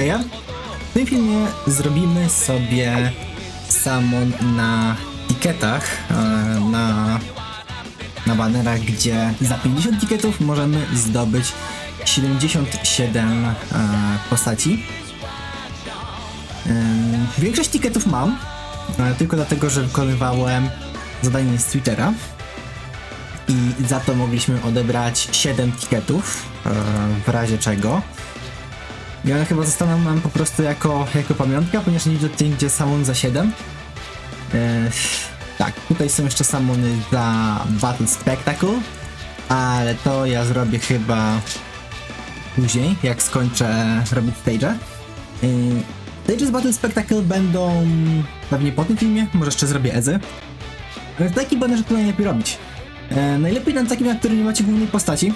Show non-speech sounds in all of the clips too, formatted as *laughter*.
Keja. W tym filmie zrobimy sobie samon na tiketach, e, na, na banerach, gdzie za 50 tiketów możemy zdobyć 77 e, postaci. Ym, Większość tiketów mam, e, tylko dlatego, że wykonywałem zadanie z Twittera i za to mogliśmy odebrać 7 tiketów, e, w razie czego. I one chyba zostaną nam po prostu jako, jako pamiątka, ponieważ nie widzę tutaj gdzie samon za 7. E, tak, tutaj są jeszcze samony za Battle Spectacle, ale to ja zrobię chyba później, jak skończę robić stage'e. Yy, Stages Battle Spectacle będą pewnie po tym filmie, może jeszcze zrobię Ezy. Ale taki banner to najlepiej robić. E, najlepiej na takim, na którym nie macie głównej postaci.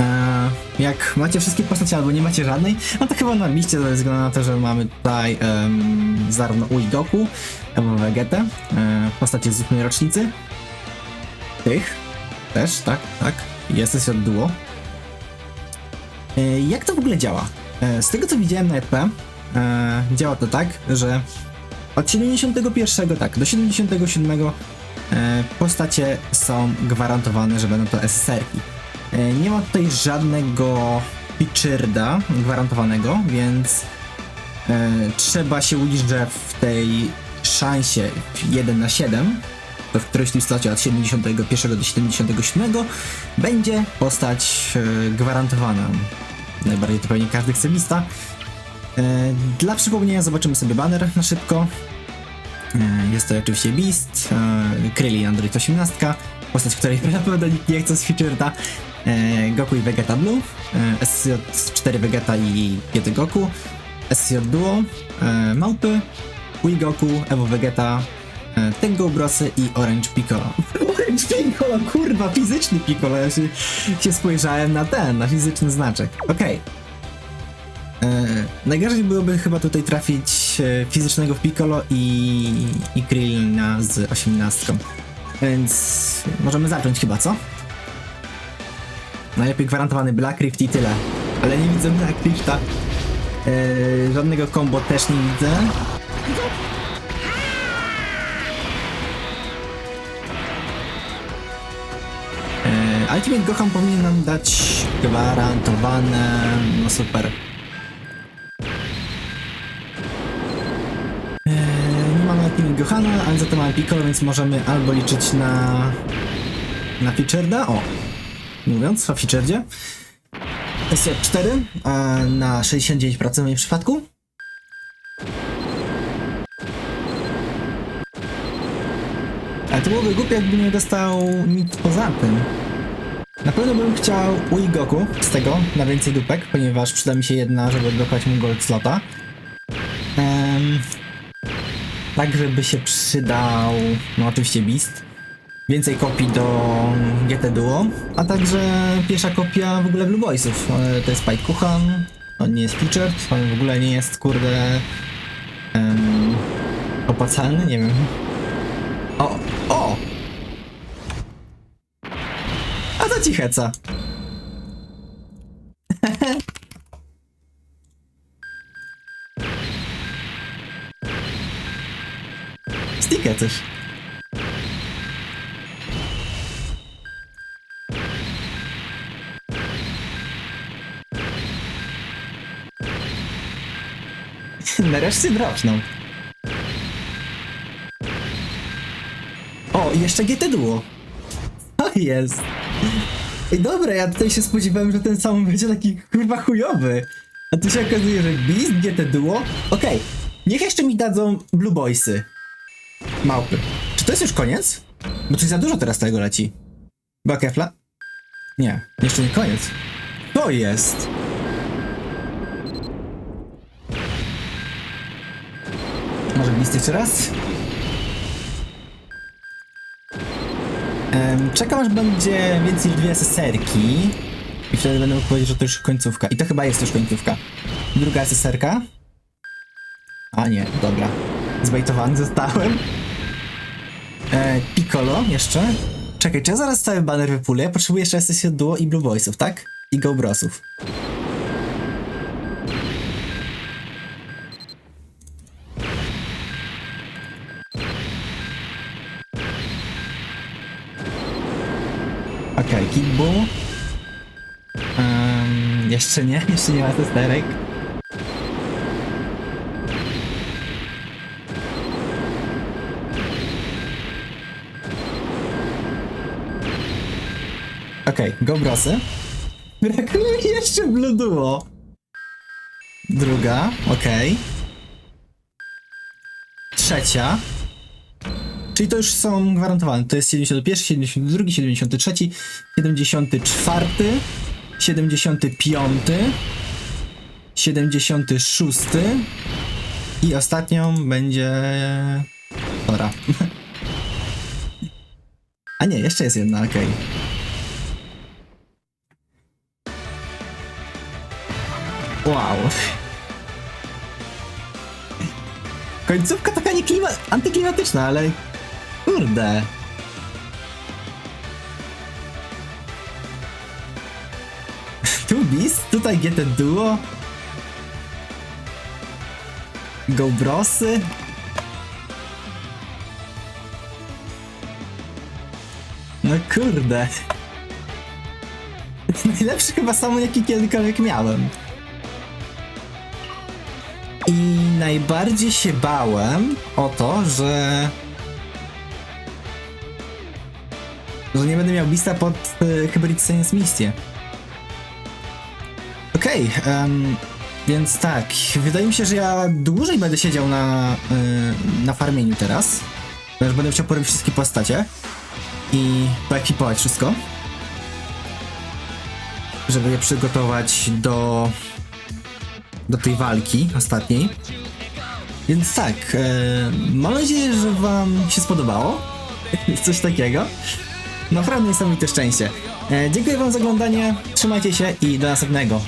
E, jak macie wszystkie postacie albo nie macie żadnej, no to chyba na liście ze względu na to, że mamy tutaj em, zarówno Uigoku, Ewo Vegetę, e, postacie z ósmej rocznicy. Tych też, tak, tak. Jest od duo. E, Jak to w ogóle działa? E, Z tego co widziałem na EP, e, działa to tak, że od 71, tak, do 77 e, postacie są gwarantowane, że będą to SSR-ki. E, Nie ma tutaj żadnego feature'da gwarantowanego, więc e, trzeba się uliczyć, że w tej szansie 1 na 7 to w którejś tym slocie od 71 do 77 będzie postać e, gwarantowana. Najbardziej to pewnie każdy chce lista. Dla przypomnienia zobaczymy sobie banner na szybko. Jest to oczywiście Beast, Kryli Android 18, postać, której *laughs* pewno nikt nie chce z feature'da. E, Goku i Vegeta Blue, e, SJ4 Vegeta i GT Goku, SJ Duo, e, Małpy, Wii Goku, Evo Vegeta, Tengo Brosy i Orange Piccolo. *laughs* Orange Piccolo, kurwa, fizyczny Piccolo, ja się, się spojrzałem na ten, na fizyczny znaczek. Okej. E, najgorzej byłoby chyba tutaj trafić fizycznego w Piccolo i, i Krillina z 18. Więc możemy zacząć chyba, co? Najlepiej gwarantowany Black Rift i tyle. Ale nie widzę Black Rifta. E, żadnego combo też nie widzę. E, Ultimate Gohan powinien nam dać gwarantowane... No super. Eee, nie mamy Ultimate Gohana, ale za to mamy Piccolo, więc możemy albo liczyć na... na Feature'da, o! Mówiąc o Feature'dzie. SJ4 a na 69% w moim przypadku. Ale to byłoby głupie, jakby nie dostał nic poza tym. Na pewno bym chciał Ui Goku z tego na więcej dupek, ponieważ przyda mi się jedna, żeby odblokować mu Gold Slota. Em, tak, żeby się przydał, no oczywiście Beast. Więcej kopii do GT Duo, a także pierwsza kopia w ogóle Blue Boysów. E, To jest Spike Kuchan, on nie jest featured, on w ogóle nie jest, kurde, em, opłacalny, nie wiem. O, o! A to ci heca. *laughs* Stikę też. Nareszcie droczną. O, i jeszcze GT Duo. O, jest. Ej, dobra, ja tutaj się spodziewałem, że ten sam będzie taki kurwa chujowy. A tu się okazuje, że Beast, GT Duo. Okej, niech jeszcze mi dadzą Blue Boysy. Małpy. Czy to jest już koniec? Bo coś za dużo teraz tego leci. Bakefla? Nie, jeszcze nie koniec. To jest. Beast jeszcze raz? Em, czekam aż będzie więcej niż dwie SSR-ki i wtedy będę mógł powiedzieć, że to już końcówka. I to chyba jest już końcówka. Druga SSR-ka. A nie, dobra. Zbejtowany zostałem. E, Piccolo jeszcze. Czekaj, czy ja zaraz cały banner wypulę? Ja potrzebuję jeszcze SSR Duo i Blue Boysów, tak? I Go Brosów. Okej, okay, Kid Buu. Em, jeszcze nie, *laughs* jeszcze nie ma testerek. Okej, okay, Gobrosy. *laughs* Brakuje jeszcze Blue Duo. Druga, okej. Trzecia. Czyli to już są gwarantowane. To jest 71, 72, 73, 74, 75, 76 i ostatnią będzie... Tora. *laughs* A nie, jeszcze jest jedna, okej. Wow. Końcówka taka nie klima... antyklimatyczna, ale... Kurde. Tu Beast, tutaj GT Duo. Gobrosy. No kurde. *laughs* Najlepszy chyba samon jaki kiedykolwiek miałem. I najbardziej się bałem o to, że. Że nie będę miał Bista pod y, Hybrid Science misję. Okej, em, więc tak, wydaje mi się, że ja dłużej będę siedział na, y, na farmieniu teraz. Ponieważ będę chciał porobić wszystkie postacie i poekwipować wszystko. Żeby je przygotować do do tej walki ostatniej. Więc tak, e, mam nadzieję, że Wam się spodobało. *laughs* Coś takiego. Naprawdę niesamowite szczęście. E, dziękuję Wam za oglądanie, trzymajcie się i do następnego.